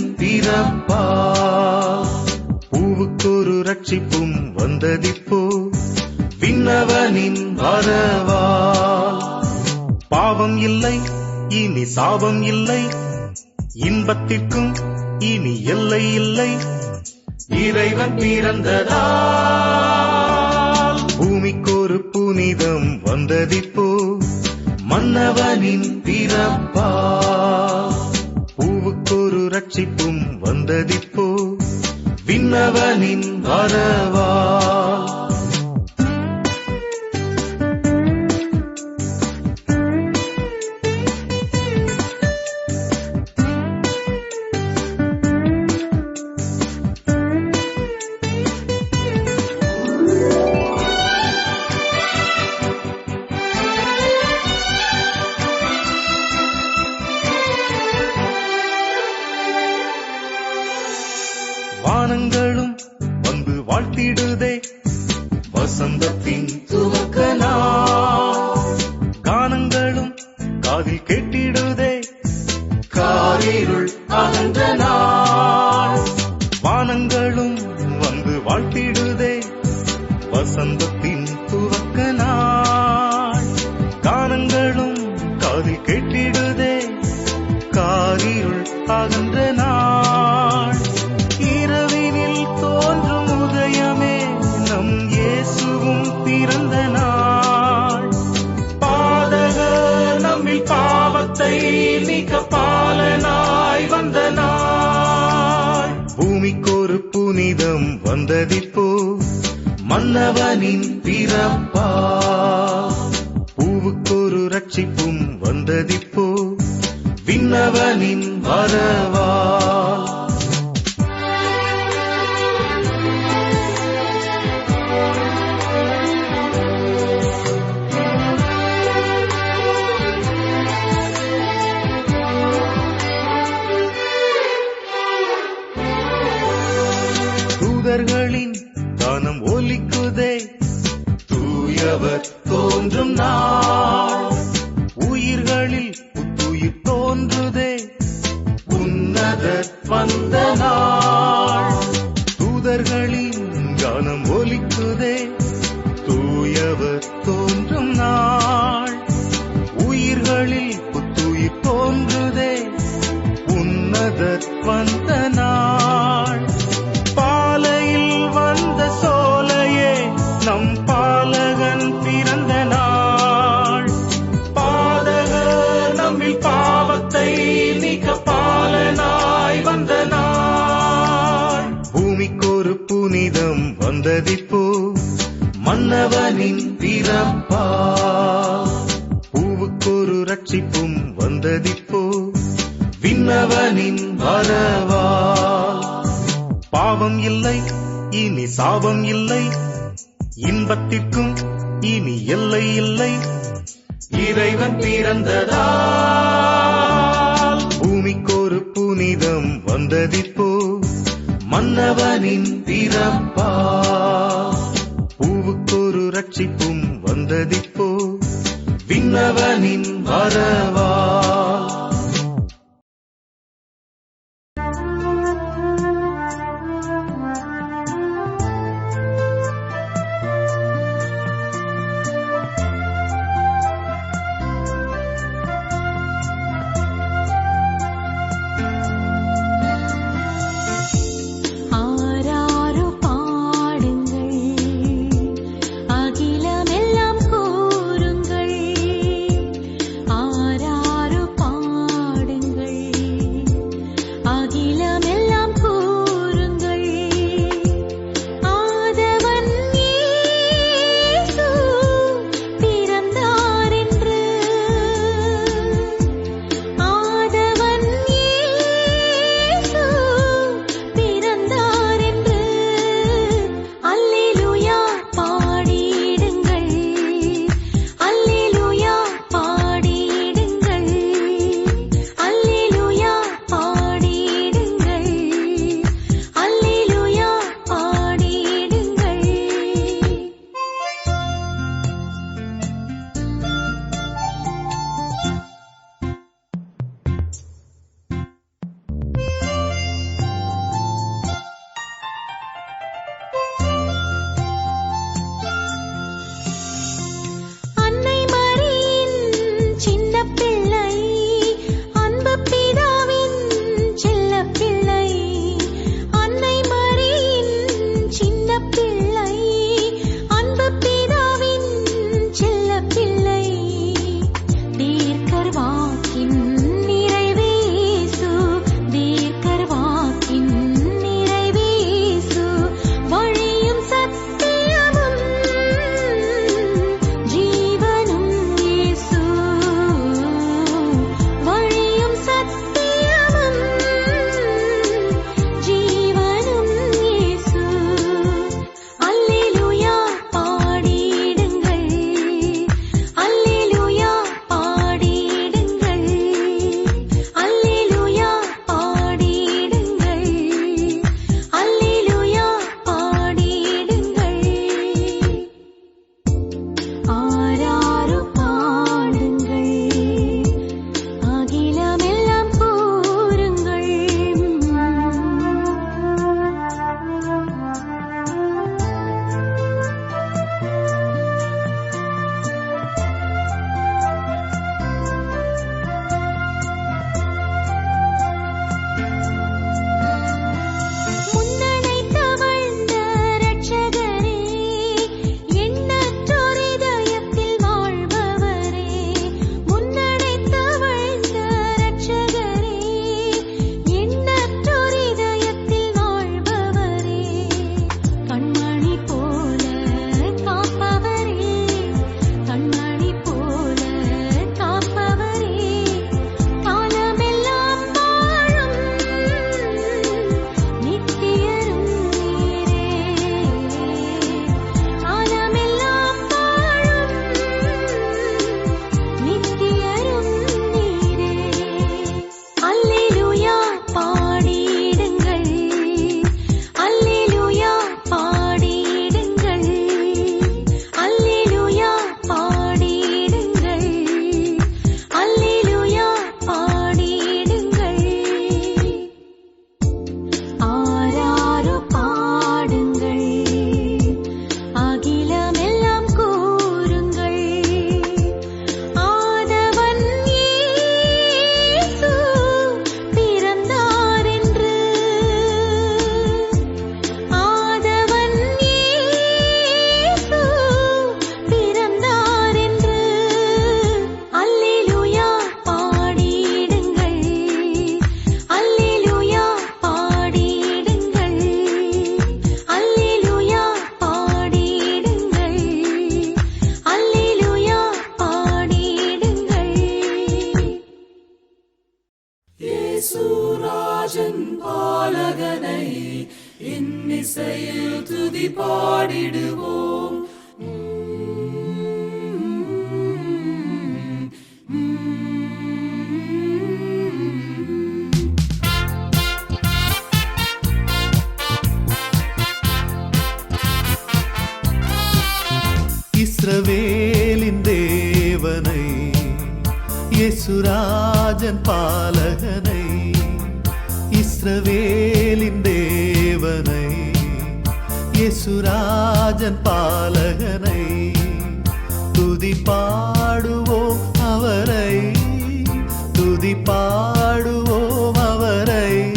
பிறப்பா? பூவுக்கொரு ரட்சிப்பும் வந்ததிப்போ? விண்ணவனின் வரவா? பாவம் இல்லை இனி சாபம் இல்லை. இன்பத்திற்கும் இனி எல்லை இல்லை. இறைவன் பிறந்ததால் பூமிக்கொரு புனிதம் வந்ததிப்போ? மன்னவனின் பிறப்பா? ஒரு ரட்சிப்பும் வந்ததிப்போ விண்ணவனின் வரவா? காரிருள் அகன்ற நாள். இரவினில் தோன்றும் உதயமே நம் இயேசுவும் பிறந்த நாள். பாதக நம்மில் பாவத்தை நீக்க பாலனாய் வந்த நாள். பூமிக்கொரு புனிதம் வந்ததிப்போ மன்னவனின் பிறப்பா. பூவுக்கொரு ரட்சிப்பும் வந்ததிப்போ விண்ணவனின் வரவால் தூதர்களின் தானம் ஒலிக்குதே. தூயவர் தோன்றும் நான் மன்னவனின் பிறப்பா பூவுக்கொரு ரட்சிப்பும் வந்ததிப்போ விண்ணவனின் வரவா பாவம் இல்லை இனி சாபம் இல்லை. இன்பத்திற்கும் இனி எல்லை இல்லை. இறைவன் பிறந்ததால். பூமிக்கொரு புனிதம் வந்ததிப்போ மன்னவனின் பிறப்பா ரட்சிப்பும் வந்ததிப்போ. விண்ணவனின் வரவா இயேசுராஜன் பாலகனை துதி பாடுவோம் அவரை. துதி பாடுவோம் அவரை.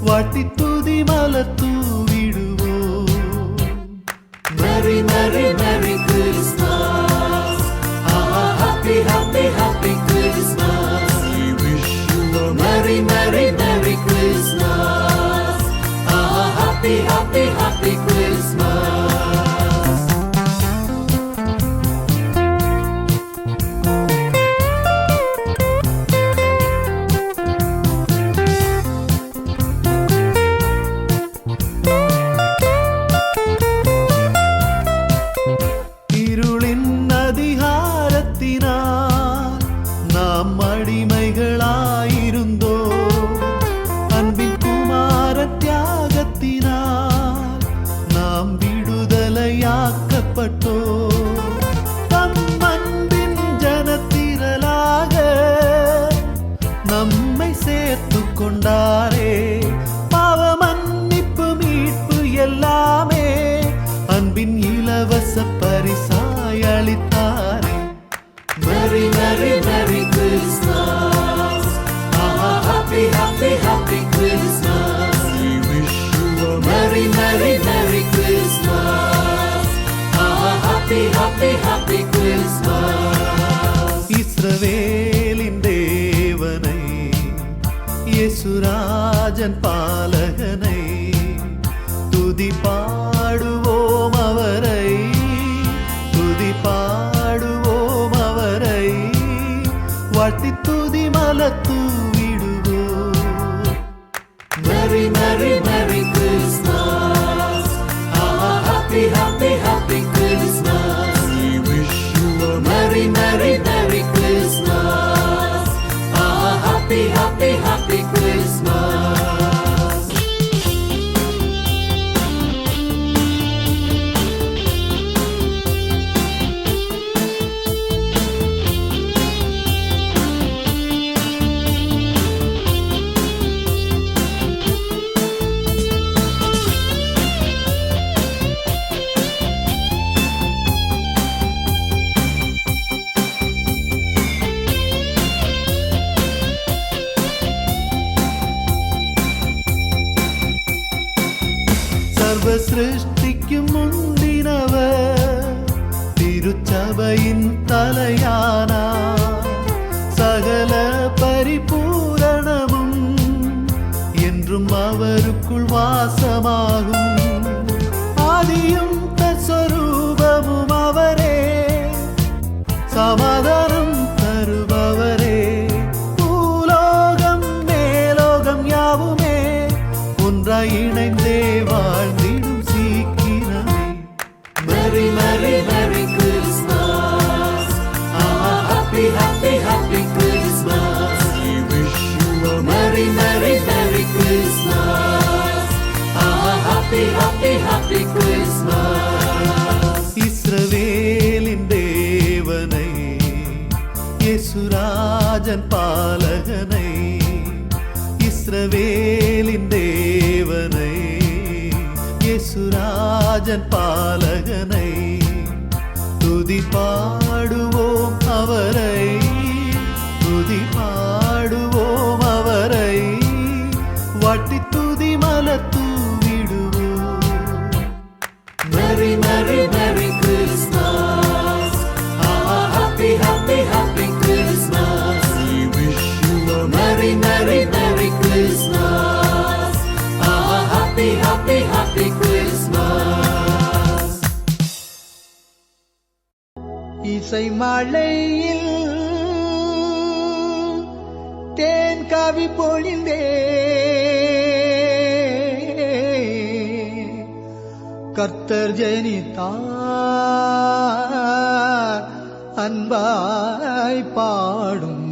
வாட்டி துதி மலர் தூவிடுவோம். மறி மறி மறி and fun. அவருக்குள் வாசமாகும். இஸ்ரவேலின் தேவனை யேசுராஜன் பாலகனை துதி பாடுவோம் அவரை துதி பாடுவோம் அவரை. வட்டி துதி மல தூவிடுவோம். மறி மறி மறி ஓசை மழையில் தேன் காவி பொழிந்தே. கர்த்தர் ஜனித்தார் அன்பாய் பாடும்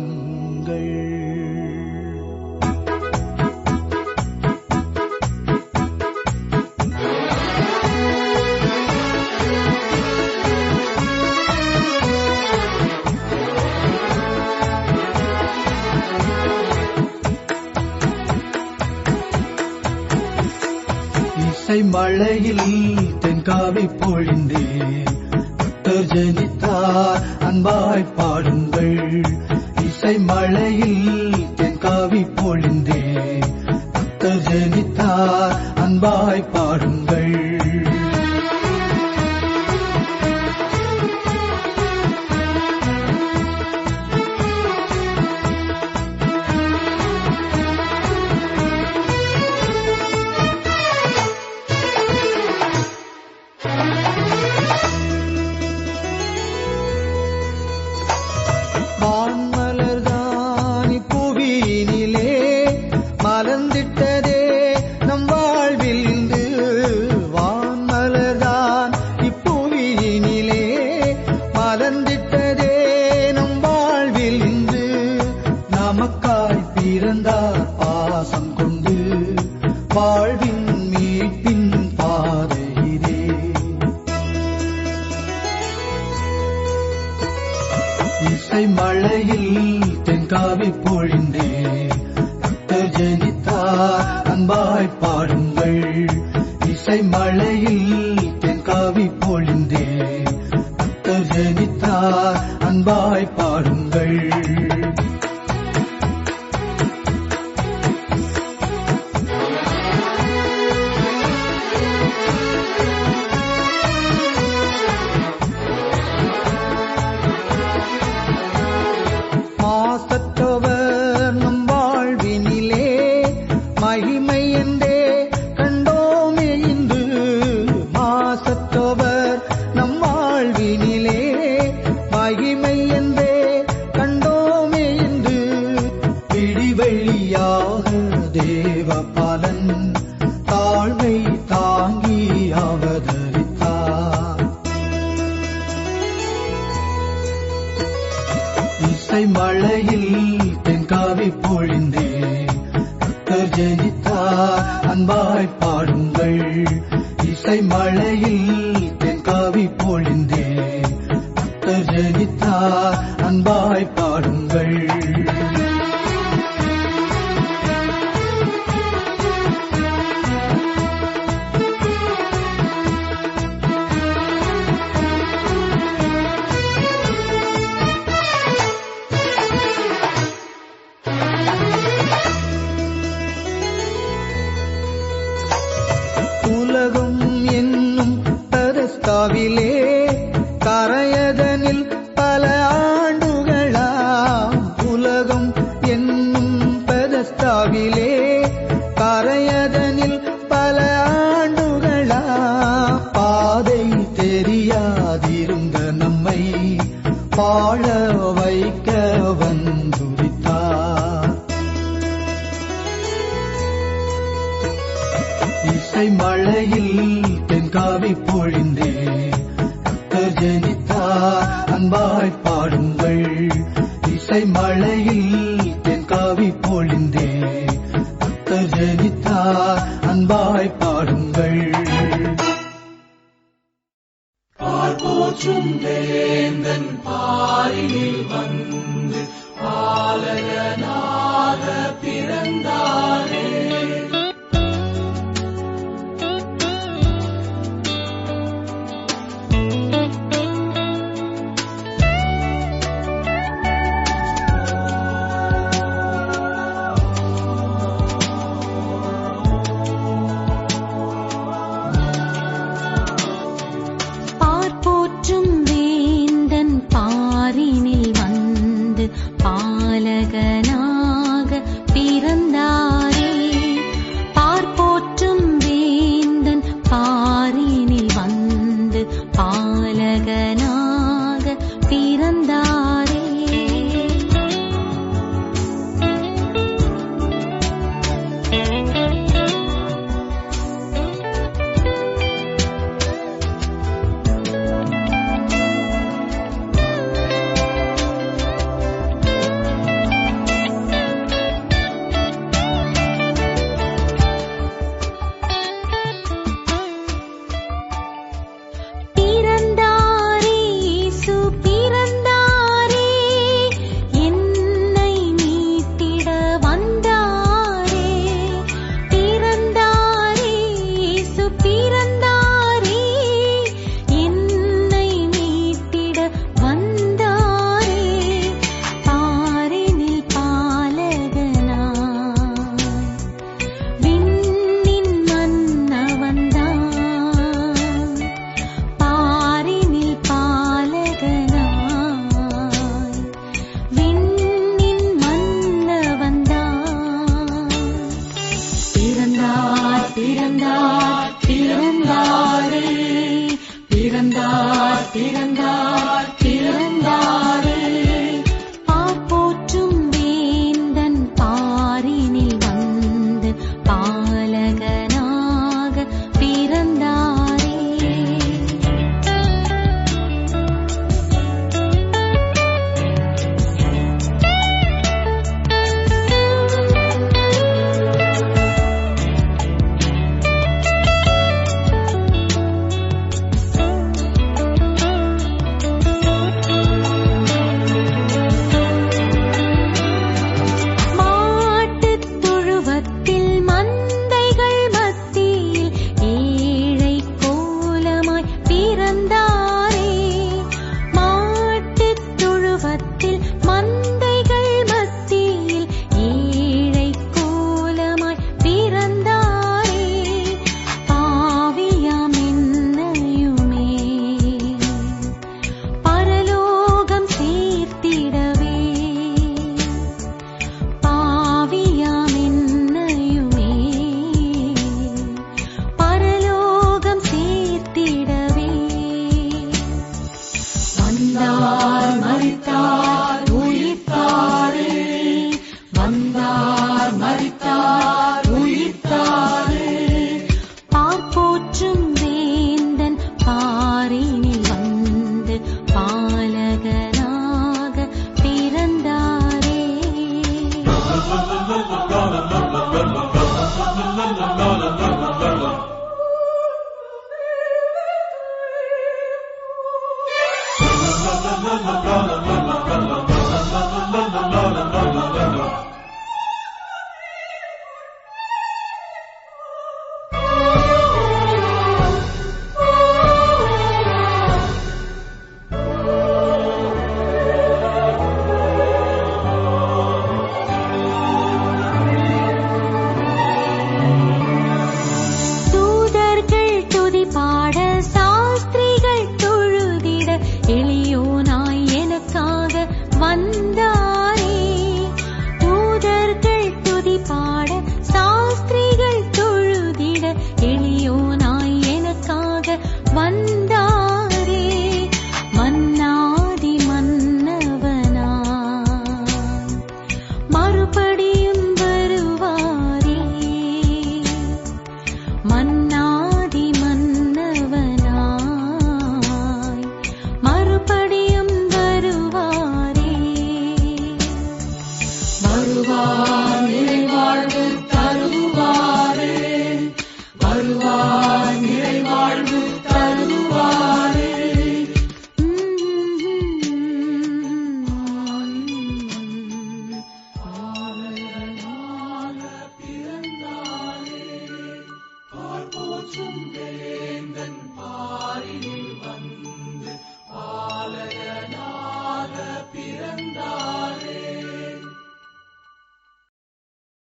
கோடை மழையில் தென்காவி பொழிந்தேன். புத்தர் ஜனித்தார் அன்பாய் பாடுங்கள். இசை மழையில் தென்காவி பொழிந்தேன். புத்தர் ஜனித்தார் அன்பாய் பாடுங்கள். விளைவித்தார் அன்பாய் பாடுங்கள். நம்மை வாழ வைக்க வந்துரித்தார் இசை மழையில் தென்காவி பொழிந்தே கத்தர் ஜனித்தார் அன்பாய் பாடுங்கள். இசை மழையில் தென்காவி பொழிந்தே கத்தர் ஜனித்தார் அன்பாய்